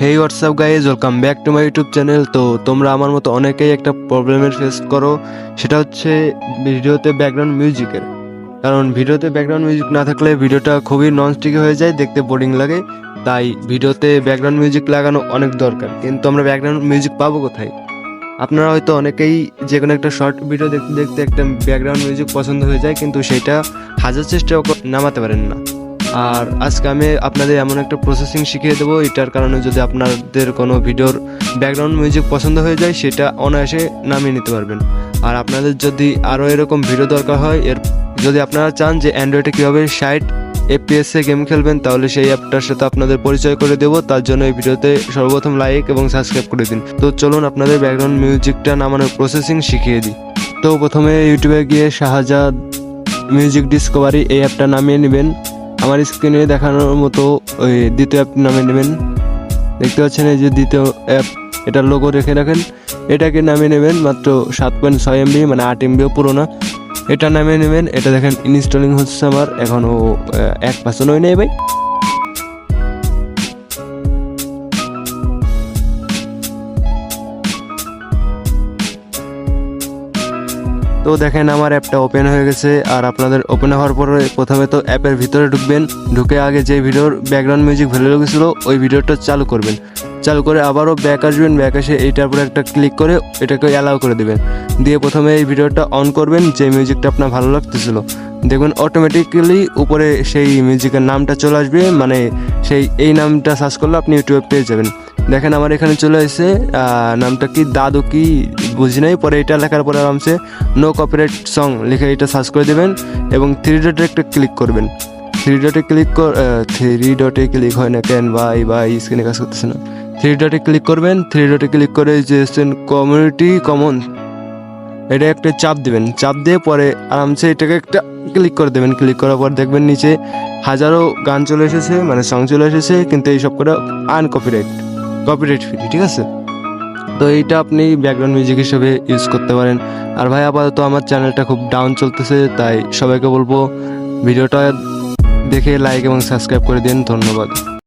Hey WhatsApp guys welcome back to my YouTube channel তো তোমরা আমার মতো অনেকেই একটা প্রবলেমের ফেস করো। সেটা হচ্ছে ভিডিওতে ব্যাকগ্রাউন্ড মিউজিকের কারণ ভিডিওতে ব্যাকগ্রাউন্ড মিউজিক না থাকলে ভিডিওটা খুবই নন স্টিকি হয়ে যায়, দেখতে বোরিং লাগে। তাই ভিডিওতে ব্যাকগ্রাউন্ড মিউজিক লাগানো অনেক দরকার। কিন্তু আমরা ব্যাকগ্রাউন্ড মিউজিক পাবো কোথায়? আপনারা হয়তো অনেকেই যে কোনো একটা শর্ট ভিডিও দেখতে দেখতে একটা ব্যাকগ্রাউন্ড মিউজিক পছন্দ হয়ে যায়, কিন্তু সেটা হাজার চেষ্টাও করে, নামাতে পারেন না। আর আজকে আমি আপনাদের এমন একটা প্রসেসিং শিখিয়ে দেবো, এটার কারণে যদি আপনাদের কোনো ভিডিওর ব্যাকগ্রাউন্ড মিউজিক পছন্দ হয়ে যায়, সেটা অনায়াসে নামিয়ে নিতে পারবেন। আর আপনাদের যদি আরও এরকম ভিডিও দরকার হয়, এর যদি আপনারা চান যে অ্যান্ড্রয়েডে কীভাবে ষাট এফপিএসে গেম খেলবেন, তাহলে সেই অ্যাপটার সাথে আপনাদের পরিচয় করে দেবো। তার জন্য এই ভিডিওতে সর্বপ্রথম লাইক এবং সাবস্ক্রাইব করে দিন। তো চলুন আপনাদের ব্যাকগ্রাউন্ড মিউজিকটা নামানোর প্রসেসিং শিখিয়ে দিই। তো প্রথমে ইউটিউবে গিয়ে শাহজাদ মিউজিক ডিসকভারি এই অ্যাপটা নামিয়ে নেবেন। আমার স্ক্রিনে দেখানোর মতো, ওই দ্বিতীয় অ্যাপ নামে নেবেন। দেখতে পাচ্ছেন এই যে দ্বিতীয় অ্যাপ এটা লোগো রেখে রাখেন। এটাকে নামিয়ে নেবেন মাত্র সাত পয়েন্ট ছয় এমবি মানে আট এমবিও পুরো না এটা নামিয়ে নেবেন, এটা দেখেন ইনস্টলিং হচ্ছে আমার, এখনও এক পার্সেন্ট হয় নেই ভাই। তো দেখেন আমার অ্যাপটা ওপেন হয়ে গেছে আর আপনাদের ওপেন হওয়ার পরে প্রথমে তো অ্যাপের ভিতরে ঢুকবেন, ঢুকে আগে যে ভিডিওর ব্যাকগ্রাউন্ড মিউজিক ভ্যালু লেগেছিল, ওই ভিডিওটা চালু করবেন। চালু করে আবারও ব্যাক আসবেন ব্যাক এসে এইটার উপরে একটা ক্লিক করে এটাকে অ্যালাউ করে দেবেন। দিয়ে প্রথমে এই ভিডিওটা অন করবেন, যে মিউজিকটা আপনার ভালো লাগতেছিল। দেখবেন অটোমেটিক্যালি উপরে সেই মিউজিকের নামটা চলে আসবে মানে সেই এই নামটা সার্চ করলে আপনি ইউটিউবে পেয়ে যাবেন। দেখেন আমার এখানে চলে এসে নামটা কি, দাদু কি, বুঝি নাই, পরে এটা লেখার পরে আরামসে নো কপিরাইট সং লিখে এটা সার্চ করে দেবেন এবং থ্রি ডটে একটা ক্লিক করবেন। থ্রি ডটে ক্লিক থ্রি ডটে ক্লিক হয় না কেন, ভাই ভাই স্ক্রিনে কাজ করতেছে না। থ্রি ডটে ক্লিক করবেন থ্রি ডটে ক্লিক করে যে কমিউনিটি কমন এটা একটা চাপ দেবেন। চাপ দিয়ে পরে আরামসে এটাকে একটা ক্লিক করে দেবেন। ক্লিক করার পর দেখবেন নিচে হাজারো গান চলে এসেছে মানে সং চলে এসেছে, কিন্তু এই সব করে আনকপিরাইট কপিরাইট ফ্রি ঠিক আছে? তো এইটা আপনি ব্যাকগ্রাউন্ড মিউজিক হিসেবে ইউজ করতে পারেন। আর ভাই, আপাতত আমার চ্যানেলটা খুব ডাউন চলতেছে, তাই সবাইকে বলব ভিডিওটা দেখে লাইক এবং সাবস্ক্রাইব করে দিন, ধন্যবাদ।